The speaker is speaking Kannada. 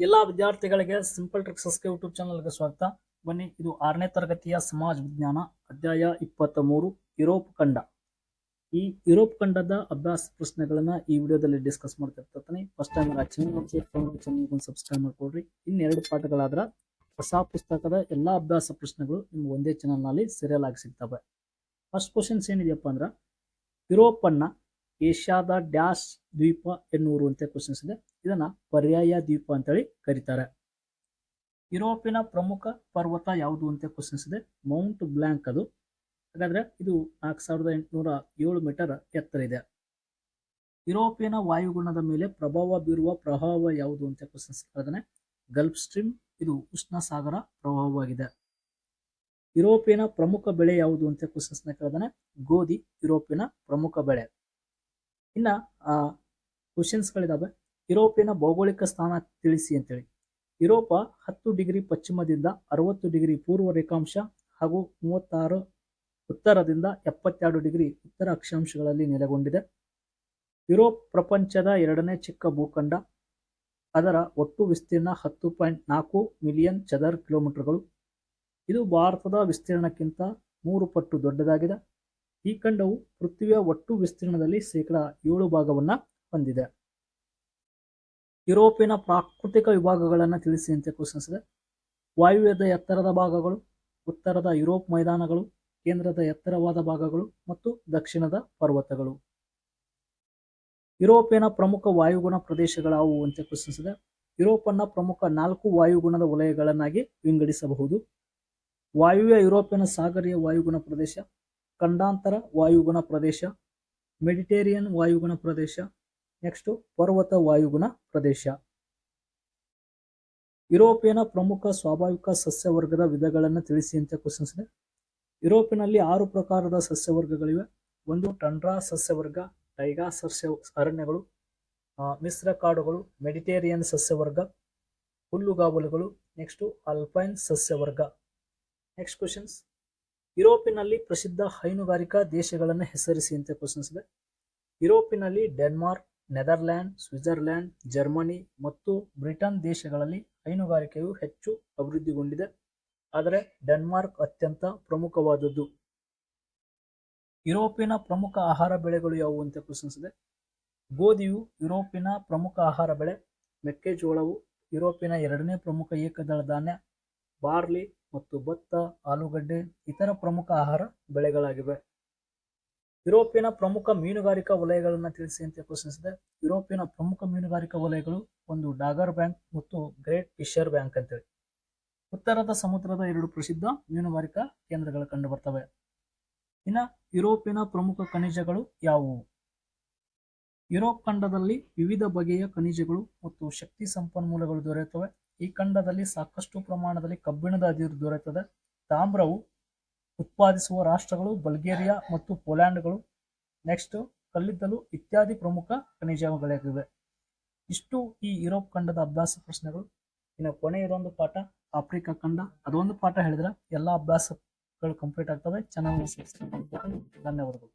ಎಲ್ಲ ವಿದ್ಯಾರ್ಥಿಗಳಿಗೆ ಸಿಂಪಲ್ ಟ್ರಿಕ್ಸಸ್ಗೆ ಯೂಟ್ಯೂಬ್ ಚಾನಲ್ಗೆ ಸ್ವಾಗತ. ಬನ್ನಿ, ಇದು ಆರನೇ ತರಗತಿಯ ಸಮಾಜ ವಿಜ್ಞಾನ, ಅಧ್ಯಾಯ ಇಪ್ಪತ್ತ ಮೂರು ಯುರೋಪ್ ಖಂಡ ಈ ಯುರೋಪ್ ಖಂಡದ ಅಭ್ಯಾಸ ಪ್ರಶ್ನೆಗಳನ್ನ ಈ ವಿಡಿಯೋದಲ್ಲಿ ಡಿಸ್ಕಸ್ ಮಾಡ್ತಿರ್ತಾನೆ. ಫಸ್ಟ್ ಟೈಮ್ ಚಾನಲ್ ಸಬ್ಸ್ಕ್ರೈಬ್ ಮಾಡ್ಕೊಡ್ರಿ ಇನ್ನೆರಡು ಪಾಠಗಳಾದ್ರ ಹೊಸ ಪುಸ್ತಕದ ಎಲ್ಲಾ ಅಭ್ಯಾಸ ಪ್ರಶ್ನೆಗಳು ನಿಮ್ಗೆ ಒಂದೇ ಚಾನಲ್ನಲ್ಲಿ ಸೀರಿಯಲ್ ಆಗಿ ಸಿಗ್ತವೆ. ಫಸ್ಟ್ ಕ್ವಶನ್ಸ್ ಏನಿದೆಯಪ್ಪ ಅಂದ್ರ ಯುರೋಪ್ ಅನ್ನ ಏಷ್ಯಾದ ಡ್ಯಾಶ್ ದ್ವೀಪ ಎನ್ನುವರು ಅಂತ ಕ್ವಶನ್ಸ್ ಇದೆ. ಇದನ್ನ ಪರ್ಯಾಯ ದ್ವೀಪ ಅಂತೇಳಿ ಕರೀತಾರೆ. ಯುರೋಪಿನ ಪ್ರಮುಖ ಪರ್ವತ ಯಾವುದು ಅಂತ ಕ್ವಶನ್ಸ್ ಇದೆ. ಮೌಂಟ್ ಬ್ಲ್ಯಾಂಕ್ ಅದು. ಹಾಗಾದ್ರೆ ಇದು ನಾಲ್ಕು ಸಾವಿರದ ಎಂಟುನೂರ ಏಳು ಮೀಟರ್ ಎತ್ತರ ಇದೆ. ಯುರೋಪಿಯನ್ ವಾಯುಗುಣದ ಮೇಲೆ ಪ್ರಭಾವ ಬೀರುವ ಪ್ರಭಾವ ಯಾವುದು ಅಂತ ಕ್ವಶನ್ಸ್ ಕೇಳಿದಾನೆ ಗಲ್ಫ್ ಸ್ಟ್ರೀಮ್ ಇದು ಉಷ್ಣ ಸಾಗರ ಪ್ರಭಾವವಾಗಿದೆ. ಯುರೋಪಿಯನ ಪ್ರಮುಖ ಬೆಳೆ ಯಾವುದು ಅಂತ ಕ್ವಶನ್ಸ್ ಕೇಳಿದಾನೆ ಗೋಧಿ ಯುರೋಪಿನ ಪ್ರಮುಖ ಬೆಳೆ. ಇನ್ನ, ಆ ಕ್ವಶನ್ಸ್ ಗಳಿದಾವೆ. ಯುರೋಪಿನ ಭೌಗೋಳಿಕ ಸ್ಥಾನ ತಿಳಿಸಿ ಅಂತೇಳಿ. ಯುರೋಪ ಹತ್ತು ಡಿಗ್ರಿ ಪಶ್ಚಿಮದಿಂದ ಅರವತ್ತು ಡಿಗ್ರಿ ಪೂರ್ವ ರೇಖಾಂಶ ಹಾಗೂ ಮೂವತ್ತಾರು ಉತ್ತರದಿಂದ ಎಪ್ಪತ್ತೆರಡು ಡಿಗ್ರಿ ಉತ್ತರ ಅಕ್ಷಾಂಶಗಳಲ್ಲಿ ನೆಲೆಗೊಂಡಿದೆ. ಯುರೋಪ್ ಪ್ರಪಂಚದ ಎರಡನೇ ಚಿಕ್ಕ ಭೂಖಂಡ. ಅದರ ಒಟ್ಟು ವಿಸ್ತೀರ್ಣ ಹತ್ತು ಪಾಯಿಂಟ್ ನಾಲ್ಕು ಮಿಲಿಯನ್ ಚದರ್ ಕಿಲೋಮೀಟರ್ಗಳು. ಇದು ಭಾರತದ ವಿಸ್ತೀರ್ಣಕ್ಕಿಂತ ಮೂರು ಪಟ್ಟು ದೊಡ್ಡದಾಗಿದೆ. ಈ ಖಂಡವು ಪೃಥ್ವಿಯ ಒಟ್ಟು ವಿಸ್ತೀರ್ಣದಲ್ಲಿ ಶೇಕಡ ಏಳು ಭಾಗವನ್ನ ಹೊಂದಿದೆ. ಯುರೋಪಿನ ಪ್ರಾಕೃತಿಕ ವಿಭಾಗಗಳನ್ನು ತಿಳಿಸಿ ಅಂತ ಕ್ವಶನ್ಸ್ ಇದೆ. ವಾಯುವ್ಯದ ಎತ್ತರದ ಭಾಗಗಳು, ಉತ್ತರದ ಯುರೋಪ್ ಮೈದಾನಗಳು, ಕೇಂದ್ರದ ಎತ್ತರವಾದ ಭಾಗಗಳು ಮತ್ತು ದಕ್ಷಿಣದ ಪರ್ವತಗಳು. ಯುರೋಪಿನ ಪ್ರಮುಖ ವಾಯುಗುಣ ಪ್ರದೇಶಗಳಾವು ಅಂತ ಕ್ವಶನ್ಸ್ ಇದೆ. ಯುರೋಪನ್ನ ಪ್ರಮುಖ ನಾಲ್ಕು ವಾಯುಗುಣದ ವಲಯಗಳನ್ನಾಗಿ ವಿಂಗಡಿಸಬಹುದು. ವಾಯುವ್ಯ ಯುರೋಪಿನ ಸಾಗರೀಯ ವಾಯುಗುಣ ಪ್ರದೇಶ ಖಂಡಾಂತರ ವಾಯುಗುಣ ಪ್ರದೇಶ, ಮೆಡಿಟೇರಿಯನ್ ವಾಯುಗುಣ ಪ್ರದೇಶ, ನೆಕ್ಸ್ಟ್ ಪರ್ವತ ವಾಯುಗುಣ ಪ್ರದೇಶ. ಯುರೋಪಿಯನ ಪ್ರಮುಖ ಸ್ವಾಭಾವಿಕ ಸಸ್ಯವರ್ಗದ ವಿಧಗಳನ್ನು ತಿಳಿಸಿ ಅಂತ ಕ್ವಶನ್ಸ್ ಇದೆ. ಯುರೋಪಿನಲ್ಲಿ ಆರು ಪ್ರಕಾರದ ಸಸ್ಯವರ್ಗಗಳಿವೆ. ಒಂದು ಟಂಡ್ರಾ ಸಸ್ಯವರ್ಗ, ಟೈಗಾ ಸಸ್ಯ, ಅರಣ್ಯಗಳು ಮಿಶ್ರ ಕಾಡುಗಳು, ಮೆಡಿಟೇರಿಯನ್ ಸಸ್ಯವರ್ಗ, ಹುಲ್ಲುಗಾವಲುಗಳು, ನೆಕ್ಸ್ಟು ಅಲ್ಪೈನ್ ಸಸ್ಯವರ್ಗ. ನೆಕ್ಸ್ಟ್ ಕ್ವಶನ್ಸ್ ಯುರೋಪಿನಲ್ಲಿ ಪ್ರಸಿದ್ಧ ಹೈನುಗಾರಿಕಾ ದೇಶಗಳನ್ನು ಹೆಸರಿಸಿ ಅಂತ ಕ್ವಶನ್ಸ್ ಇದೆ. ಯುರೋಪಿನಲ್ಲಿ ಡೆನ್ಮಾರ್ಕ್ ನೆದರ್ಲ್ಯಾಂಡ್ ಸ್ವಿಟ್ಜರ್ಲ್ಯಾಂಡ್ ಜರ್ಮನಿ ಮತ್ತು ಬ್ರಿಟನ್ ದೇಶಗಳಲ್ಲಿ ಹೈನುಗಾರಿಕೆಯು ಹೆಚ್ಚು ಅಭಿವೃದ್ಧಿಗೊಂಡಿದೆ. ಆದರೆ ಡೆನ್ಮಾರ್ಕ್ ಅತ್ಯಂತ ಪ್ರಮುಖವಾದದ್ದು. ಯುರೋಪಿನ ಪ್ರಮುಖ ಆಹಾರ ಬೆಳೆಗಳು ಯಾವುವು ಅಂತ ಕ್ವಶನ್ಸ್ ಇದೆ. ಗೋಧಿಯು ಯುರೋಪಿನ ಪ್ರಮುಖ ಆಹಾರ ಬೆಳೆ, ಮೆಕ್ಕೆಜೋಳವು ಯುರೋಪಿನ ಎರಡನೇ ಪ್ರಮುಖ ಏಕದಳ ಧಾನ್ಯ ಬಾರ್ಲಿ ಮತ್ತು ಭತ್ತ, ಆಲೂಗಡ್ಡೆ, ಇತರ ಪ್ರಮುಖ ಆಹಾರ ಬೆಳೆಗಳಾಗಿವೆ. ಯುರೋಪಿನ ಪ್ರಮುಖ ಮೀನುಗಾರಿಕಾ ವಲಯಗಳನ್ನು ತಿಳಿಸಿ ಅಂತ ಪ್ರಶ್ನಿಸಿದೆ. ಯುರೋಪಿನ ಪ್ರಮುಖ ಮೀನುಗಾರಿಕಾ ವಲಯಗಳು ಒಂದು ಡಾಗರ್ ಬ್ಯಾಂಕ್ ಮತ್ತು ಗ್ರೇಟ್ ಫಿಶರ್ ಬ್ಯಾಂಕ್ ಅಂತೇಳಿ. ಉತ್ತರದ ಸಮುದ್ರದ ಎರಡು ಪ್ರಸಿದ್ಧ ಮೀನುಗಾರಿಕಾ ಕೇಂದ್ರಗಳು ಕಂಡು ಬರ್ತವೆ ಇನ್ನ ಯುರೋಪಿನ ಪ್ರಮುಖ ಖನಿಜಗಳು ಯಾವುವು? ಯುರೋಪ್ ಖಂಡದಲ್ಲಿ ವಿವಿಧ ಬಗೆಯ ಖನಿಜಗಳು ಮತ್ತು ಶಕ್ತಿ ಸಂಪನ್ಮೂಲಗಳು ದೊರೆಯುತ್ತವೆ. ಈ ಖಂಡದಲ್ಲಿ ಸಾಕಷ್ಟು ಪ್ರಮಾಣದಲ್ಲಿ ಕಬ್ಬಿಣದ ಅದಿರು ದೊರೆಯುತ್ತದೆ ತಾಮ್ರವು ಉತ್ಪಾದಿಸುವ ರಾಷ್ಟ್ರಗಳು ಬಲ್ಗೇರಿಯಾ ಮತ್ತು ಪೋಲ್ಯಾಂಡ್ಗಳು. ನೆಕ್ಸ್ಟ್ ಕಲ್ಲಿದ್ದಲು ಇತ್ಯಾದಿ ಪ್ರಮುಖ ಖನಿಜಗಳಾಗಿವೆ ಇಷ್ಟು ಈ ಯುರೋಪ್ ಖಂಡದ ಅಭ್ಯಾಸ ಪ್ರಶ್ನೆಗಳು. ಇನ್ನು ಕೊನೆ ಇರೋಂದು ಪಾಠ, ಆಫ್ರಿಕಾ ಖಂಡ. ಅದೊಂದು ಪಾಠ ಹೇಳಿದ್ರೆ ಎಲ್ಲ ಅಭ್ಯಾಸಗಳು ಕಂಪ್ಲೀಟ್ ಆಗ್ತವೆ. ಚೆನ್ನಾಗಿ ಧನ್ಯವಾದಗಳು.